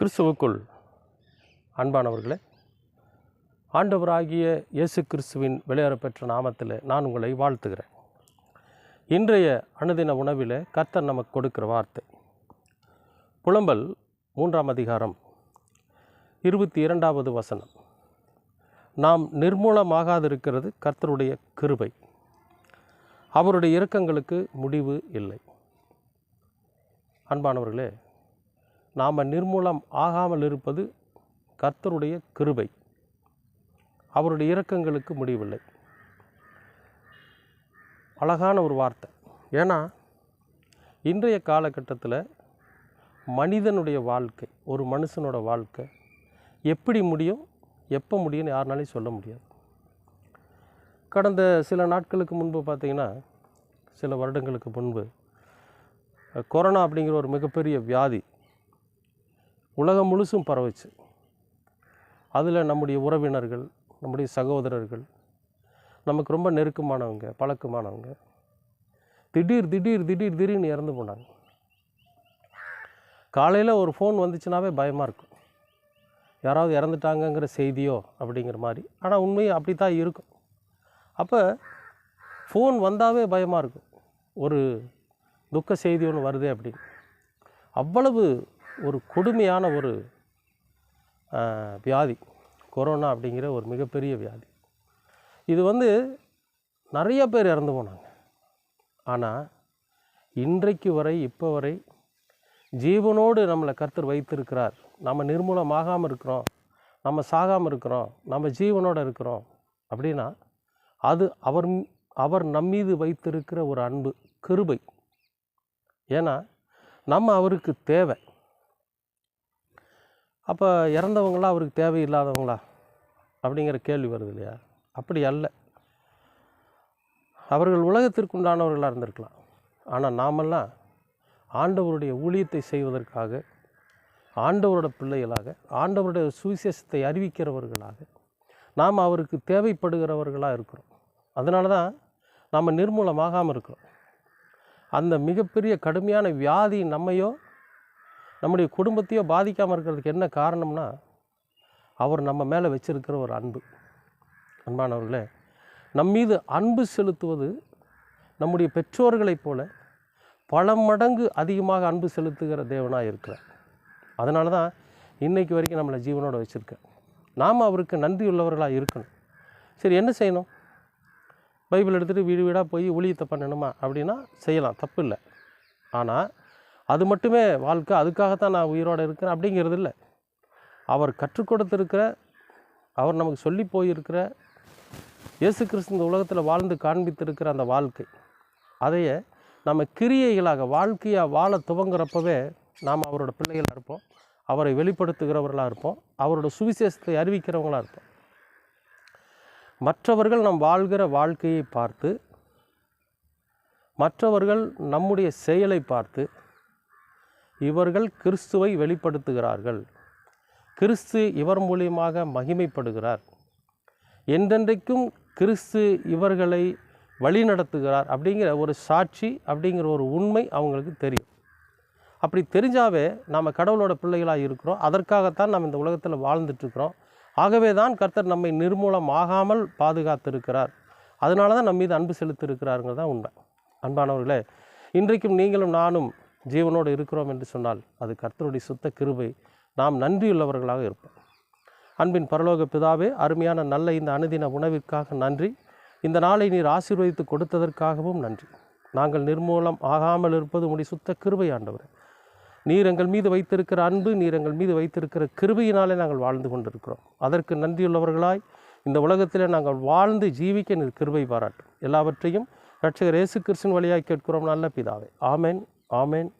கிறிஸ்துவுக்குள். அன்பானவர்களே ஆண்டவராகிய இயேசு கிறிஸ்துவின் வெளியேறப்பெற்ற நாமத்தில் நான் உங்களை வாழ்த்துகிறேன். இன்றைய அனுதின உணவில் கர்த்தர் நமக்கு கொடுக்கிற வார்த்தை. புலம்பல் மூன்றாம் அதிகாரம் இருபத்தி இரண்டாவது வசனம். நாம் நிர்மூலமாகாதிருக்கிறது கர்த்தருடைய கிருபை. அவருடைய இரக்கங்களுக்கு முடிவு இல்லை. அன்பானவர்களே நாம் நிர்மூலம் ஆகாமல் இருப்பது கர்த்தருடைய கிருபை. அவருடைய இரக்கங்களுக்கு முடிவில்லை. அழகான ஒரு வார்த்தை. ஏன்னா இன்றைய காலகட்டத்தில் மனிதனுடைய வாழ்க்கை ஒரு மனுஷனோட வாழ்க்கை எப்படி முடியும் எப்போ முடியும்னு யாருனாலையும் சொல்ல முடியாது. கடந்த சில நாட்களுக்கு முன்பு பார்த்திங்கன்னா சில வருடங்களுக்கு முன்பு கொரோனா அப்படிங்கிற ஒரு மிகப்பெரிய வியாதி உலகம் முழுசும் பரவுச்சு. அதில் நம்முடைய உறவினர்கள் நம்முடைய சகோதரர்கள் நமக்கு ரொம்ப நெருக்கமானவங்க பழக்கமானவங்க திடீர் திடீர் திடீர் திடீர்னு இறந்து போனாங்க. காலையில் ஒரு ஃபோன் வந்துச்சுனாவே பயமாக இருக்கும். யாராவது இறந்துட்டாங்கங்கிற செய்தியோ அப்படிங்கிற மாதிரி. ஆனால் உண்மையை அப்படி தான் இருக்கும். அப்போ ஃபோன் வந்தாவே பயமாக இருக்கும். ஒரு துக்க செய்தி ஒன்று வருதே அப்படின்னு. அவ்வளவு ஒரு கொடுமையான ஒரு வியாதி. கொரோனா அப்படிங்கிற ஒரு மிகப்பெரிய வியாதி. இது வந்து நிறைய பேர் இறந்து போனாங்க. ஆனால் இன்றைக்கு வரை இப்போ வரை ஜீவனோடு நம்மளை கர்த்தர் வைத்திருக்கிறார். நம்ம நிர்மூலமாகாமல் இருக்கிறோம். நம்ம சாகாமல் இருக்கிறோம். நம்ம ஜீவனோடு இருக்கிறோம். அப்படின்னா அது அவர் அவர் நம்மீது வைத்திருக்கிற ஒரு அன்பு கிருபை. ஏன்னா நம்ம அவருக்கு தேவை. அப்போ இறந்தவங்களாம் அவருக்கு தேவையில்லாதவங்களா? அப்படிங்கிற கேள்வி வருது இல்லையா? அப்படி அல்ல. அவர்கள் உலகத்திற்குண்டானவர்களாக இருந்திருக்கலாம். ஆனால் நாமெல்லாம் ஆண்டவருடைய ஊழியத்தை செய்வதற்காக ஆண்டவரோட பிள்ளைகளாக ஆண்டவருடைய சுவிசேஷத்தை அறிவிக்கிறவர்களாக நாம் அவருக்கு தேவைப்படுகிறவர்களாக இருக்கிறோம். அதனால தான் நாம் நிர்மூலமாகாமல் இருக்கிறோம். அந்த மிகப்பெரிய கடுமையான வியாதி நம்மையோ நம்முடைய குடும்பத்தையோ பாதிக்காமல் இருக்கிறதுக்கு என்ன காரணம்னா அவர் நம்ம மேலே வச்சுருக்கிற ஒரு அன்பு. அன்பானவர்களே நம் மீது அன்பு செலுத்துவது நம்முடைய பெற்றோர்களைப் போல பல மடங்கு அதிகமாக அன்பு செலுத்துகிற தேவனாக இருக்கிறார். அதனால தான் இன்றைக்கு வரைக்கும் நம்மளை ஜீவனோடு வச்சுருக்க நாம் அவருக்கு நன்றி உள்ளவர்களாக இருக்கணும். சரி என்ன செய்யணும்? பைபிள் எடுத்துகிட்டு வீடு வீடாக போய் ஊழியத்தை பண்ணணுமா? அப்படின்னா செய்யலாம் தப்பு இல்லை. ஆனால் அது மட்டுமே வாழ்க்கை அதுக்காகத்தான் நான் உயிரோடு இருக்கிறேன் அப்படிங்கிறது இல்லை. அவர் கற்றுக் கொடுத்துருக்கிற அவர் நமக்கு சொல்லி போயிருக்கிற இயேசு கிறிஸ்து இந்த உலகத்தில் வாழ்ந்து காண்பித்திருக்கிற அந்த வாழ்க்கை. அதையே நம்ம கிரியைகளாக வாழ்க்கையாக வாழ துவங்குறப்பவே நாம் அவரோட பிள்ளைகளாக இருப்போம். அவரை வெளிப்படுத்துகிறவர்களாக இருப்போம். அவரோட சுவிசேஷத்தை அறிவிக்கிறவங்களாக இருப்போம். மற்றவர்கள் நம் வாழ்கிற வாழ்க்கையை பார்த்து மற்றவர்கள் நம்முடைய செயலை பார்த்து இவர்கள் கிறிஸ்துவை வெளிப்படுத்துகிறார்கள். கிறிஸ்து இவர் மூலியமாக மகிமைப்படுகிறார். என்றென்றைக்கும் கிறிஸ்து இவர்களை வழிநடத்துகிறார் அப்படிங்கிற ஒரு சாட்சி அப்படிங்கிற ஒரு உண்மை அவங்களுக்கு தெரியும். அப்படி தெரிஞ்சாவே நாம் கடவுளோட பிள்ளைகளாக இருக்கிறோம். அதற்காகத்தான் நம்ம இந்த உலகத்தில் வாழ்ந்துட்டுருக்கிறோம். ஆகவே தான் கர்த்தர் நம்மை நிர்மூலம் ஆகாமல் பாதுகாத்திருக்கிறார். அதனால தான் நம்ம மீது அன்பு செலுத்திருக்கிறாருங்கிறது தான் உண்மை. அன்பானவர்களே இன்றைக்கும் நீங்களும் நானும் ஜீவனோடு இருக்கிறோம் என்று சொன்னால் அது கர்த்தருடைய சுத்த கிருபை. நாம் நன்றியுள்ளவர்களாக இருப்போம். அன்பின் பரலோக பிதாவே அருமையான நல்ல இந்த அனுதின உணவிற்காக நன்றி. இந்த நாளை நீர் ஆசீர்வதித்து கொடுத்ததற்காகவும் நன்றி. நாங்கள் நிர்மூலம் ஆகாமல் இருப்பது உடைய சுத்த கிருபை ஆண்டவர். நீர் எங்கள் மீது வைத்திருக்கிற அன்பு நீர் எங்கள் மீது வைத்திருக்கிற கிருபையினாலே நாங்கள் வாழ்ந்து கொண்டிருக்கிறோம். அதற்கு நன்றியுள்ளவர்களாய் இந்த உலகத்தில் நாங்கள் வாழ்ந்து ஜீவிக்க நீர் கிருபை பாராட்டும். எல்லாவற்றையும் ரட்சகர் இயேசு கிருஷ்ணன் வழியாக கேட்கிறோம் நல்ல பிதாவே. ஆமேன். ஆமென்